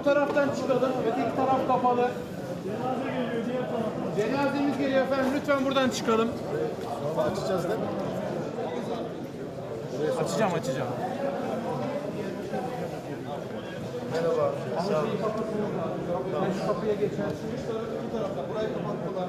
bu taraftan çıkalım. Öteki taraf kapalı. Cenazemiz geliyor efendim. Lütfen buradan çıkalım. Açacağız değil mi? Açacağım açacağım. Merhaba. Sağ olun. Ben şu kapıya geçersin. Bu tarafta. Burayı kapattılar.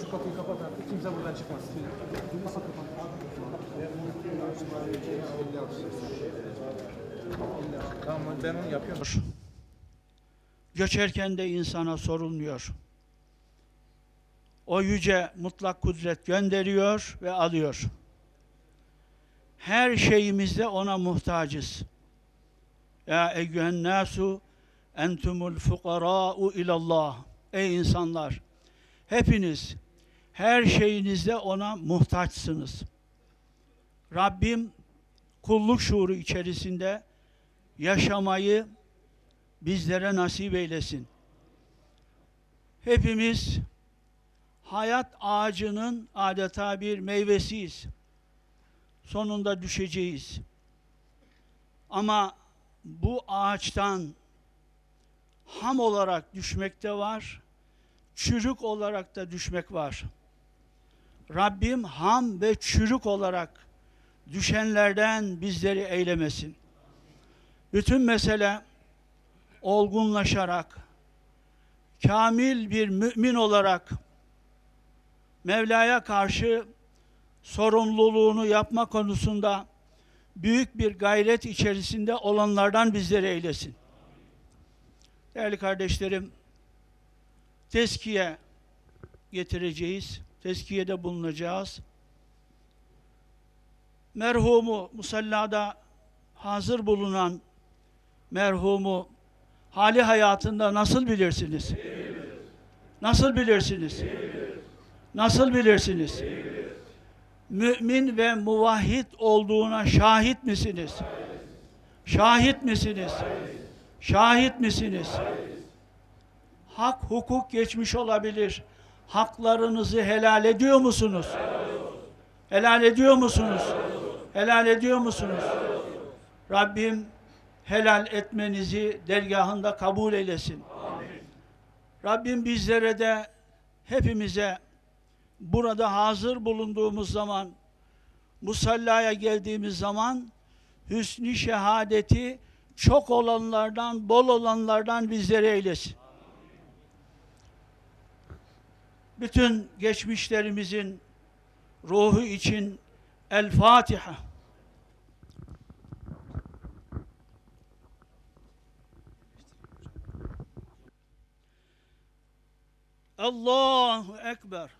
Şu kapıyı kapat artık. Kimse buradan çıkmaz. Tamam ben onu yapıyorum. Göçerken de insana sorulmuyor. O yüce mutlak kudret gönderiyor ve alıyor. Her şeyimizde ona muhtacız. Ya eyyühen nasu entumul fukara'u ilallah. Ey insanlar! Hepiniz her şeyinizde ona muhtaçsınız. Rabbim kulluk şuuru içerisinde yaşamayı bizlere nasip eylesin. Hepimiz hayat ağacının adeta bir meyvesiyiz. Sonunda düşeceğiz. Ama bu ağaçtan ham olarak düşmek de var, çürük olarak da düşmek var. Rabbim ham ve çürük olarak düşenlerden bizleri eylemesin. Bütün mesele olgunlaşarak, kamil bir mümin olarak Mevla'ya karşı sorumluluğunu yapma konusunda büyük bir gayret içerisinde olanlardan bizleri eylesin. Değerli kardeşlerim, teskiye getireceğiz, teskiyede bulunacağız. Merhumu musallada hazır bulunan merhumu hali hayatında nasıl bilirsiniz? Nasıl bilirsiniz? Nasıl bilirsiniz? Mümin ve muvahhid olduğuna şahit misiniz? Şahit misiniz? Şahit misiniz? Hak, hukuk geçmiş olabilir. Haklarınızı helal ediyor musunuz? Helal ediyor musunuz? Helal ediyor musunuz? Rabbim helal etmenizi dergahında kabul eylesin. Rabbim bizlere de hepimize burada hazır bulunduğumuz zaman musallaya geldiğimiz zaman hüsnü şehadeti çok olanlardan, bol olanlardan bizleri eylesin. Bütün geçmişlerimizin ruhu için El Fatiha. Allahu Ekber.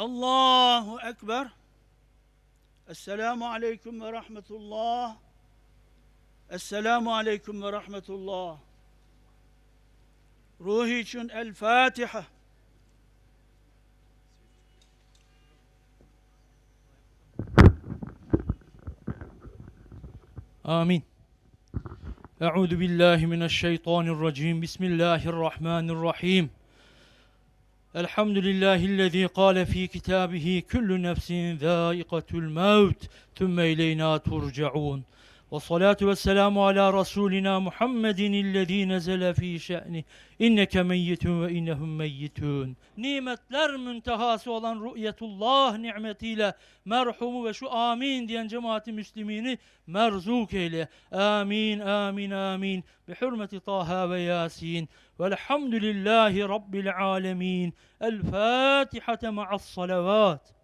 Allahu Ekber. Esselamu Aleyküm ve Rahmetullah. Esselamu Aleyküm ve Rahmetullah. Ruhi için El Fatiha. Amin. Euzu billahi mineşşeytanirracim. Bismillahirrahmanirrahim. الحمد لله الذي قال في كتابه كل نفس ذائقة الموت ثم إلينا ترجعون. والصلاة والسلام على رسولنا محمد الذي نزل في شأنه إنك ميت وإنهم ميتون Nimetler müntehası olan rü'yetullah nimetiyle merhumu ve şu amin diyen cemaati müslimini merzuk eyle. Amin, amin, amin. Bi hürmeti Taha ve Yasin. Velhamdülillahi Rabbil alemin. El Fatihate ma'as salavat.